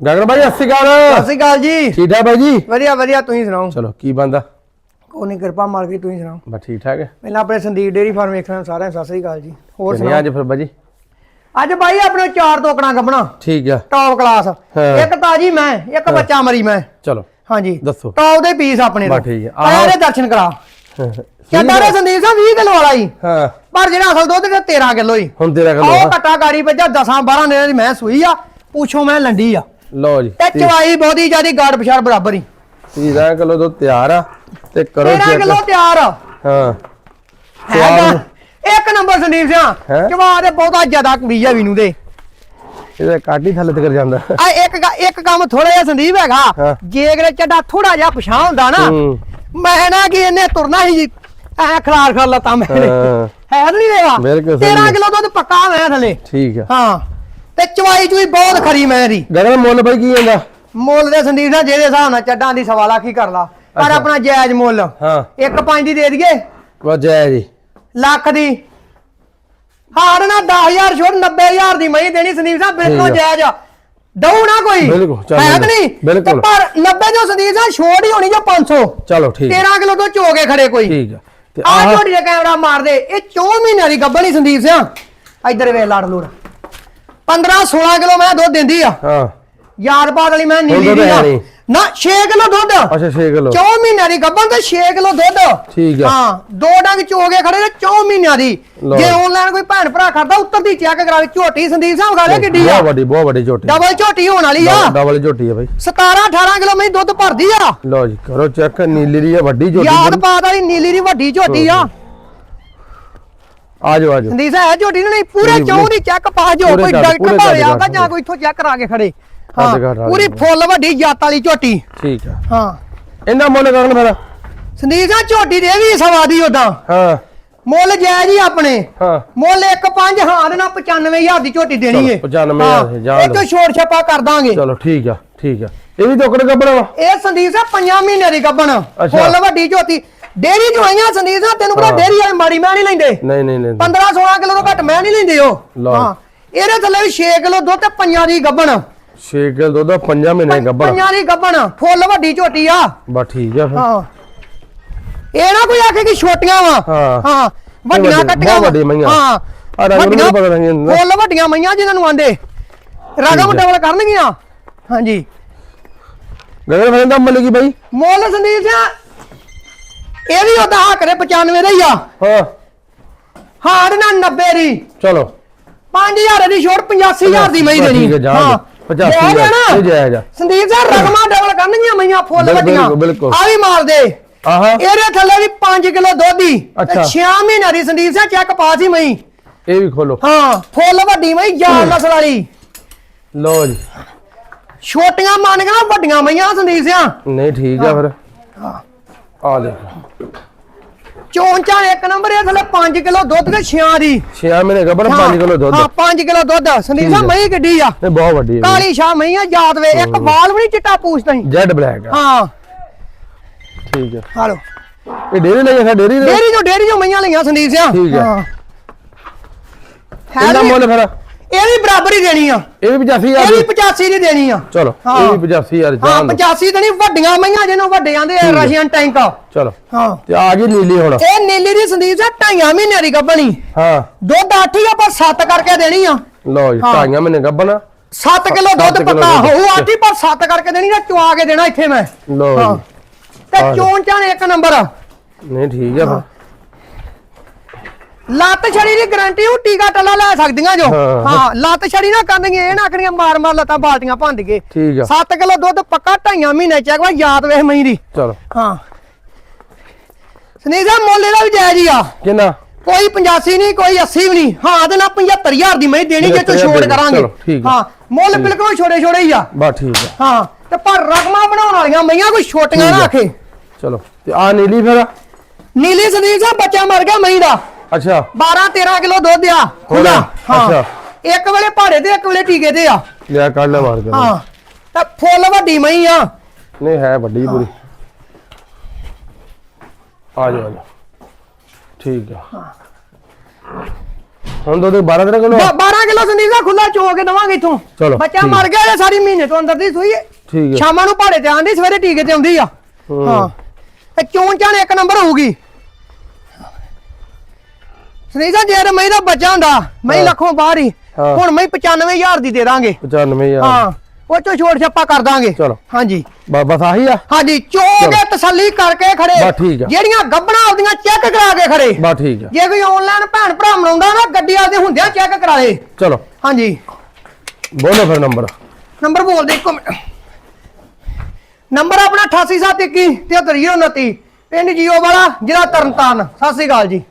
ਗਗਨ ਭਾਈ ਸਤਿ ਸ਼੍ਰੀ ਸਤਿ ਅਕਾਲ ਸ਼੍ਰੀ ਅਕਾਲ ਜੀ। ਠੀਕ ਠਾਕ ਭਾਈ ਜੀ? ਵਧੀਆ ਵਧੀਆ ਤੁਸੀਂ ਸੁਣਾਓ? ਚਲੋ ਕੀ ਬੰਦਾ ਕੋਈ ਨਹੀਂ ਕਿਰਪਾ ਮਾਲਕ ਦੀ ਤੁਸੀਂ ਸੁਣਾਓ? ਬਸ ਠੀਕ ਠਾਕ ਹੈ। ਪਹਿਲਾਂ ਆਪਣੇ ਸੰਦੀਪ ਡੇਰੀ ਫਾਰਮ ਵੇਖਣਾ ਸਾਰਿਆਂ ਨੂੰ ਸਤਿ ਸ਼੍ਰੀ ਅਕਾਲ ਜੀ। ਹੋਰ ਕਿੰਨੇ ਸੁਣਾਓ? ਅੱਜ ਫਿਰ ਭਾਜੀ ਅੱਜ ਬਾਈ ਆਪਣੇ ਚਾਰ ਟੋਕਣਾ ਗੱਬਣਾ ਠੀਕ ਆ। ਟੌਪ ਕਲਾਸ ਹਾਂ। ਇੱਕ ਤਾਜੀ ਮੈਂ ਇੱਕ ਬੱਚਾ ਮਰੀ ਮੈਂ। ਚਲੋ ਹਾਂਜੀ। ਦੱਸੋ। ਟੌਪ ਦੇ ਪੀਸ ਆਪਣੇ ਬਸ ਠੀਕ ਹੈ। ਆਹ ਆਹ- ਇਹਦੇ ਦਰਸ਼ਨ ਕਰਾ। ਕਹਿੰਦਾ ਰੇ ਸੰਦੀਪ ਸਾਹਿਬ 20 ਕਿਲੋ ਵਾਲਾ ਹੀ ਹਾਂ। ਪਰ ਜਿਹੜਾ ਅਸਲ ਦੁੱਧ ਤੇ 13 ਕਿਲੋ ਹੀ। ਹੁਣ ਤੇਰਾ ਉਹ ਗੱਲ ਘਟਾ ਗਾੜੀ ਵੱਜਾ 10 12 ਨੇ ਦੀ ਮੈਂ ਸੂਈ ਆ। ਪੁੱਛੋ ਮੈਂ ਲੰਡੀ ਆ। ਲਓ ਜੀ ਤੇ ਚਵਾਈ ਬਹੁਤੀ ਜਿਆਦੀ ਗਾੜ ਪਛਾੜ ਬਰਾਬਰ ਹੀ। 30 ਕਿਲੋ ਤੋਂ ਤਿਆਰ ਆ ਤੇ ਕਰੋ 13 ਚੈੱਕ। ਕਿਲੋ ਤਿਆਰ ਆ। ਹਾਂ। ਹੈਗਾ। ਇੱਕ ਨੰਬਰ ਸੰਦੀਪ? ਸਿੰਘ ਜਵਾਬ ਦੇ ਬਹੁਤਾ ਜ਼ਿਆਦਾ ਕੁੜੀ ਆ ਵੀਨੂ ਦੇ। ਇਹਦਾ ਕਾਟੀ ਥੱਲੇ ਤੱਕ ਜਾਂਦਾ। ਆ ਇੱਕ ਇੱਕ ਕੰਮ ਥੋੜਾ ਜਿਹਾ ਸੰਦੀਪ। ਹੈਗਾ। ਜੇ ਅਗਲੇ ਚੱਡਾ ਥੋੜਾ ਜਿਹਾ ਪਛਾਣ ਹੁੰਦਾ ਨਾ। ਮੈਂ ਨਾ ਕਿ ਇਹਨੇ ਤੁਰਨਾ ਹੀ ਐ ਖਲਾਰ ਖਲਾਰ ਲਤਾ ਮੈਂ। ਹਾਂ। ਨਹੀਂ ਦੇਗਾ ਬਿਲਕੁਲ ਸਹੀ 13 ਹੈ। ਕਿਲੋ ਦੁੱਧ ਪੱਕਾ ਮੈਂ ਥੱਲੇ। ਠੀਕ ਆ। ਹਾਂ। ਤੇ ਚਵਾਈ ਚੁਈ ਬਹੁਤ ਖਰੀ ਮੈਂ ਦੀ ਗਗਨ ਮੁੱਲ ਭਾਈ ਕੀ ਜਾਂਦਾ ਮੁੱਲ ਦੇ ਸੰਦੀਪ ਨਾਲ ਜਿਹਦੇ ਹਿਸਾਬ ਨਾਲ ਚੱਡਾਂ ਦੀ ਸਵਾ ਲੱਖ ਹੀ ਕਰ ਲਾ। ਪਰ। ਆਪਣਾ ਜਾਇਜ਼ ਮੁੱਲ। ਹਾਂ। ਇੱਕ ਪੰਜ ਦੀ ਦੇ ਦਈਏ? ਵਾ ਜੈ ਜੀ ਲੱਖ ਦੀ। ਹਾਰ ਨਾ 10000 ਛੋੜ 90000 ਦੀ ਮੈਂ ਦੇਣੀ ਸੰਦੀਪ ਸਾਹਿਬ ਬਿਲਕੁਲ। ਜਾਇਜ਼ ਆ। ਦਊ ਨਾ ਕੋਈ। ਬਿਲਕੁਲ, ਚੱਲ। ਨਹੀਂ। ਬਿਲਕੁਲ। ਪਰ 90 ਜੋ ਸੰਦੀਪ ਸਾਹਿਬ ਛੋੜ ਹੀ ਹੋਣੀ ਜੋ 500 ਚਲੋ ਠੀਕ ਆ, 13 ਕਿਲੋ ਤੋਂ ਚੋ ਕੇ ਖੜੇ ਕੋਈ। ਠੀਕ ਆ। ਆ ਝੋਟੀ ਦਾ ਕੈਮਰਾ ਮਾਰ ਦੇ ਇਹ 4 ਮਹੀਨਿਆਂ ਦੀ ਗੱਬਣੀ ਸੰਦੀਪ ਸਿੰਘ ਇੱਧਰ ਵੇ ਲੜ ਲੂੜ 15 16 ਕਿਲੋ ਮੈਂ ਦੁੱਧ ਦਿੰਦੀ ਆ। ਹਾਂ। ਯਾਰ ਬਾਦ ਵਾਲੀ ਮੈਂ ਨੀਲੀ ਦੀ ਆ। ਨਾ 6 ਕਿਲੋ ਦੁੱਧ। ਅੱਛਾ 6 ਕਿਲੋ। 4 ਮਹੀਨਿਆਂ ਦੀ ਗੱਬਣ ਤੇ 6 ਕਿਲੋ ਦੁੱਧ। ਠੀਕ ਆ। ਹਾਂ ਦੋ ਡੰਗ ਚੋ ਕੇ ਖੜੇ ਨੇ 4 ਮਹੀਨਿਆਂ ਦੀ। ਜੇ ਆਨਲਾਈਨ ਕੋਈ ਭੈਣ ਭਰਾ ਕਰਦਾ ਉੱਤਰ ਦੀ ਚੈੱਕ ਕਰਾ ਲਈ। ਝੋਟੀ ਸੰਦੀਪ ਸਾਹਿਬ ਗਾਲੇ ਕਿੱਡੀ ਆ? ਬਹੁਤ ਵੱਡੀ ਬਹੁਤ ਵੱਡੀ ਝੋਟੀ। ਡਬਲ ਝੋਟੀ ਹੋਣ ਵਾਲੀ ਆ। ਡਬਲ ਝੋਟੀ ਆ ਭਾਈ 17 18 ਕਿਲੋ ਮੈਂ ਦੁੱਧ ਭਰਦੀ ਆ। ਲਓ ਜੀ ਕਰੋ ਚੈੱਕ। ਨੀਲੀ ਦੀ ਆ ਵੱਡੀ ਝੋਟੀ। ਬੜੀ- ਪਾਤ ਵਾਲੀ ਨੀਲੀ ਦੀ ਵੱਡੀ ਝੋਟੀ ਆ। ਆ ਜਾਓ ਆ ਜਾਓ ਸੰਦੀਪ ਸਾਹਿਬ ਇਹ ਝੋਟੀ ਨੂੰ ਪੂਰੇ ਚੌਂ ਦੀ ਚੈੱਕ ਪਾ ਜੋ ਪੂਰੇ ਕੋਈ ਡਾਕਟਰ ਭਾਵੇਂ ਆਉਂਦਾ ਜਾਂ ਕੋਈ ਇੱਥੋਂ ਚੈੱਕ ਕਰਾ ਕੇ ਖੜੇ। ਹਾਂ ਪੂਰੀ ਫੁੱਲ ਵੱਡੀ ਜੱਤ ਵਾਲੀ ਝੋਟੀ। ਠੀਕ ਆ। ਹਾਂ। ਇਹਨਾਂ ਮੁੱਲ ਕਰਨ ਫਿਰ? ਸੰਦੀਪ ਸਾਹਿਬ ਝੋਟੀ ਦੇ ਵੀ ਸਵਾਦੀ ਉਦਾਂ ਹਾਂ। ਮੁੱਲ ਜਾਇਜ਼ ਹੀ ਆਪਣੇ। ਹਾਂ। ਮੁੱਲ 1.5 ਹਾਂ ਦੇ ਨਾਲ 95000 ਦੀ ਝੋਟੀ ਦੇਣੀ ਏ। 95,000 ਹਾਂ, ਜਾਣ ਇਹ ਤੋਂ ਛੋੜ ਛਾਪਾ ਕਰ ਦਾਂਗੇ। ਚਲੋ ਠੀਕ ਆ ਠੀਕ ਆ। ਇਹ ਵੀ ਕੱਪੜਾ ਵਾ? ਇਹ ਸੰਦੀਪ ਸਾਹਿਬ ਪੰਜਾਂ ਮਹੀਨਿਆਂ ਦੀ ਗੱਬਣ। ਫੁੱਲ ਵੱਡੀ ਝੋਟੀ। ਡੇਰੀ ਜੋ ਆਈਆਂ ਸੰਦੀਪ ਸਾਹਿਬ ਤੈਨੂੰ ਪਤਾ। ਡੇਰੀ ਵਾਲੇ ਮਾੜੀ ਮੈਂ ਨਹੀਂ ਲੈਂਦੇ। ਨਹੀਂ ਨਹੀਂ ਨਹੀਂ। 15 16 ਕਿਲੋ ਤੋਂ ਘੱਟ ਮੈਂ ਨਹੀਂ ਲੈਂਦੇ ਉਹ। ਹਾਂ ਇਹਦੇ ਥੱਲੇ ਵੀ 6 ਕਿਲੋ ਦੁੱਧ ਤੇ ਪੰਜਾਂ ਦੀ ਗੱਬਣ। 6 ਕਿਲੋ ਦੁੱਧ ਆ, ਪੰਜਾਂ ਮਹੀਨੇ ਗੱਬੜ ਪੰਜਾਂ ਦੀ ਗੱਬਣ ਫੁੱਲ ਵੱਡੀ ਝੋਟੀ ਆ। ਬਸ ਠੀਕ ਆ ਫਿਰ। ਹਾਂ। ਇਹ ਨਾ ਕੋਈ ਆਖੇ ਕਿ ਛੋਟੀਆਂ ਵਾ। ਹਾਂ। ਹਾਂ ਵੱਡੀਆਂ ਵੱਡੀ- ਕੱਟੀਆਂ ਵੱਡੀ ਮਈਆਂ। ਹਾਂ ਆਹ ਰੰਗ ਨੂੰ ਵੱਡੀਆਂ- ਪਤਾ ਨਹੀਂ। ਫੁੱਲ ਵੱਡੀਆਂ ਮਈਆਂ ਜਿਨ੍ਹਾਂ ਨੂੰ ਆਂਦੇ। ਰਗਮ। ਡਬਲ ਕਰਨਗੀਆਂ। ਹਾਂਜੀ। ਗਗਨ ਫਿਰ ਦਾ ਮੁੱਲ ਕੀ ਬਾਈ? ਮੁੱਲ ਸੰਦੀਪ ਸਿੰਘ ਇਹ ਵੀ ਉਹਦਾ ਹੱਕ ਦੇ 95 ਦਾ ਹੀ ਆ। ਹਾਂ। ਹਾਰ ਨਾ 90 ਦੀ। ਚਲੋ। 5000 ਦੀ ਛੋੜ 85000 ਦੀ ਮੈਂ ਬਸ ਦੇਣੀ। ਹੈ, ਜਾਣ ਦਿਓ। 85 ਜਾਇਜ਼ ਆ ਨਾ? ਇਹ ਜਾਇਜ਼ ਆ। ਸੰਦੀਪ ਸਿੰਘ ਰਗਮਾ ਡਬਲ ਕਰਨਗੀਆਂ ਮਈਆਂ ਫੁੱਲ ਵੱਡੀਆਂ। ਆ ਵੀ ਮਾਰ ਦੇ। ਆਹਾ। ਇਹਦੇ ਥੱਲੇ ਵੀ 5 ਕਿਲੋ ਦੁੱਧ ਹੀ। ਅੱਛਾ। 6 ਮਹੀਨਿਆਂ ਦੀ ਸੰਦੀਪ ਸਿੰਘ ਚੈੱਕ ਪਾਸ ਹੀ ਮਈ। ਇਹ ਵੀ ਖੋਲੋ। ਹਾਂ ਫੁੱਲ ਵੱਡੀ ਮਈ ਜਾਨ ਨਸਲ ਵਾਲੀ। ਲਓ ਜੀ। ਛੋਟੀਆਂ ਮੰਨ ਨਾ ਵੱਡੀਆਂ ਮਈਆਂ ਸੰਦੀਪ ਸਿੰਘ ਨਹੀਂ ਠੀਕ ਆ ਫਿਰ। ਆ ਦੇਖੋ ਚੋਣ ਚਾਂ ਇੱਕ ਨੰਬਰ ਇਹ ਥੱਲੇ 5 ਕਿਲੋ ਦੁੱਧ ਤੇ 6 ਦੀ। 6 ਮਹੀਨੇ ਗੱਬੜ 5 ਕਿਲੋ ਦੁੱਧ। ਹਾਂ 5 ਕਿਲੋ ਦੁੱਧ। ਸੰਦੀਪ ਸਾਹਿਬ। ਮਈ ਗੱਡੀ ਆ? ਇਹ ਬਹੁਤ ਵੱਡੀ ਹੈ ਕਾਲੀ ਸ਼ਾਹ ਮਈਆਂ ਯਾਦ ਵੇ ਇੱਕ ਵਾਲ ਵੀ ਨਹੀਂ ਚਿੱਟਾ ਪੂਛਦਾ ਹੀ ਜੈਡ ਬਲੈਕ ਆ। ਹਾਂ। ਠੀਕ ਹੈ ਹਾਲੋ ਇਹ ਡੇਰੀ ਲਈ ਹੈ ਡੇਰੀ ਦੇ ਡੇਰੀ ਜੋ ਡੇਰੀ ਜੋ ਮਈਆਂ ਲਈਆਂ ਸੰਦੀਪ ਸਿੰਘ ਠੀਕ ਹੈ। ਹਾਂ। ਇਹਦਾ ਮੁੱਲ ਫਿਰ? ਇਹ ਵੀ ਬਰਾਬਰ ਹੀ ਦੇਣੀ ਆ। ਇਹ ਵੀ 85000 ਇਹ ਵੀ ਦੀ। 85 ਦੀ ਦੇਣੀ ਆ। ਚਲੋ ਹਾਂ। ਇਹ ਵੀ 85000 ਹਾਂ ਜਾਨ ਦਿਓ। 85 ਦੇਣੀ ਵੱਡੀਆਂ ਮਈਆਂ ਜਿਹਨੂੰ ਵੱਡੇ ਆਂਦੇ ਆ ਰਸ਼ੀਅਨ ਟੈਂਕ। ਚਲੋ। ਹਾਂ। ਤੇ ਆ ਗਈ ਨੀਲੀ ਹੁਣ। ਇਹ ਨੀਲੀ ਦੀ ਸੰਦੀਪ ਸਿੰਘ ਢਾਈਆਂ ਮਹੀਨਿਆਂ ਦੀ ਗੱਬਣੀ। ਹਾਂ। ਦੁੱਧ 8 ਆ ਪਰ 7 ਕਰਕੇ ਦੇਣੀ ਆ। ਲਓ ਜੀ। ਢਾਈਆਂ ਮਹੀਨੇ ਗੱਬਣ 7 ਕਿਲੋ ਸੱਤ ਦੁੱਧ ਕਿੱਲੋ ਪੱਕਾ ਦੁੱਧ। ਹੋਊ ਆਟੀ ਪਰ 7 ਕਰਕੇ ਦੇਣੀ ਨਾ ਚੁਆ ਕੇ ਦੇਣਾ ਇੱਥੇ ਮੈਂ। ਲਓ ਹਾਂ। ਜੀ। ਤੇ। ਚੋਣ ਚਾਣ ਇੱਕ ਨੰਬਰ ਆ। ਨਹੀਂ ਠੀਕ ਆ ਫਿਰ। ਲੱਤ ਛੜੀ ਦੀ ਗਾਰੰਟੀ ਉਹ ਟੀਕਾ ਟੱਲਾ ਲੈ ਸਕਦੀਆਂ ਜੋ। ਹਾਂ। ਹਾਂ ਲੱਤ ਛੜੀ ਨਾ ਕਰਨਗੇ ਇਹ ਨਾ ਕਰੀਆਂ ਮਾਰ ਮਾਰ ਲੱਤਾਂ ਬਾਲਟੀਆਂ ਭੰਦ ਕੇ। ਠੀਕ ਆ। 7 ਕਿਲੋ ਦੁੱਧ ਪੱਕਾ ਢਾਈਆਂ ਮਹੀਨੇ ਚ ਵਾ ਯਾਦ ਵੇਖ ਮਈ ਦੀ। ਚਲੋ। ਹਾਂ। ਸਨੀਜਾ ਮੁੱਲ ਇਹਦਾ ਵੀ ਜਾਇਜ਼ ਹੀ ਆ। ਕਿੰਨਾ? ਕੋਈ 85 ਨਹੀਂ ਕੋਈ 80 ਵੀ ਨਹੀਂ। ਹਾਂ ਤੇ ਨਾ 75000 ਦੀ ਮੈਂ ਦੇਣੀ ਜੇ ਤੂੰ 75,000 ਛੋੜ ਦੇ। ਕਰਾਂਗੇ। ਚਲੋ, ਠੀਕ ਆ। ਹਾਂ ਮੁੱਲ ਬਿਲਕੁਲ ਛੋੜੇ ਛੋੜੇ ਹੀ ਆ। ਬਸ ਠੀਕ ਆ। ਹਾਂ ਤੇ ਪਰ ਰਕਮਾਂ ਬਣਾਉਣ ਵਾਲੀਆਂ ਮਈਆਂ ਕੋਈ ਛੋਟੀਆਂ ਠੀਕ ਨਾ ਆ। ਆਖੇ ਚਲੋ ਤੇ ਆ ਨੀਲੀ ਫਿਰ? ਨੀਲੀ ਸਾਹਿਬ ਬੱਚਾ ਮਰ ਗਿਆ ਮਈ ਦਾ। ਅੱਛਾ। 12 13 ਕਿਲੋ ਦੁੱਧ ਆ। ਖੁੱਲਾ ਅੱਛਾ। ਇੱਕ ਵੇਲੇ ਭਾੜੇ ਤੇ ਇੱਕ ਵੇਲੇ ਟੀਕੇ ਤੇ ਆ। ਲਿਆ ਕੱਢ ਲੈ ਮਾਰ ਕੇ। ਹਾਂ। ਤੇ ਫੁੱਲ ਵੱਡੀ ਮਈ ਆ। ਨਹੀਂ ਹੈ ਵੱਡੀ ਪੂਰੀ। ਆ ਜਾ ਆ ਜਾ ਠੀਕ ਆ। ਹੁਣ ਦੁੱਧ 12 13 ਕਿਲੋ 12 ਕਿਲੋ ਸੰਦੀਪ ਦਾ ਖੁੱਲਾ ਚੋ ਕੇ ਦਵਾਂਗੇ ਇਥੋਂ। ਚਲੋ, ਬੱਚਾ ਠੀਕ। ਮਰ ਗਿਆ ਜੇ ਸਾਰੀ ਮਹੀਨੇ ਤੋਂ ਅੰਦਰ ਦੀ ਸੂਈ ਹੈ। ਠੀਕ ਹੈ ਸ਼ਾਮਾਂ ਨੂੰ ਭਾੜੇ ਤੇ ਆਂਦੀ ਸਵੇਰੇ ਟੀਕੇ ਤੇ ਆਉਂਦੀ ਆ। ਹੂੰ। ਹਾਂ। ਤੇ ਚੋਣ ਚਾਣ ਇੱਕ ਨੰਬਰ ਹੋਊਗੀ। ਸੁਨੀਤਾ ਜੇ ਤੇ ਮੈਂ ਦਾ ਬੱਚਾ ਹੁੰਦਾ ਮੈਂ। ਲੱਖੋਂ ਬਾਹਰ ਹੀ। ਹਾਂ। ਹੁਣ ਮੈਂ 95000 ਦੀ ਦੇ ਦਾਂਗੇ। 95000 ਹਾਂ ਉਹ ਚੋਂ ਛੋੜ ਛੱਪਾ ਕਰ ਦਾਂਗੇ। ਚਲੋ। ਹਾਂਜੀ। ਬਸ ਬਸ ਆਹੀ ਆ। ਹਾਂਜੀ ਚੋ। ਕੇ ਤਸੱਲੀ ਕਰਕੇ ਖੜੇ। ਬਸ ਠੀਕ ਆ। ਜਿਹੜੀਆਂ ਗੱਬਣਾ ਆਉਂਦੀਆਂ ਚੈੱਕ ਕਰਾ ਕੇ ਖੜੇ। ਬਸ ਠੀਕ ਆ। ਜੇ ਕੋਈ ਆਨਲਾਈਨ ਭੈਣ ਭਰਾ ਮਨਾਉਂਦਾ ਨਾ ਗੱਡੀ ਆਦੇ ਹੁੰਦਿਆਂ ਚੈੱਕ ਕਰਾ ਲੇ ਚਲੋ। ਹਾਂਜੀ। ਬੋਲੋ ਫਿਰ ਨੰਬਰ। ਨੰਬਰ ਬੋਲ ਦੇ ਇੱਕ ਮਿੰਟ। ਨੰਬਰ ਆਪਣਾ 8871 7329 ਪਿੰਡ ਜੀਓ ਵਾਲਾ ਜ਼ਿਲ੍ਹਾ ਤਰਨਤਾਰਨ। ਸਤਿ ਸ੍ਰੀ ਅਕਾਲ ਜੀ।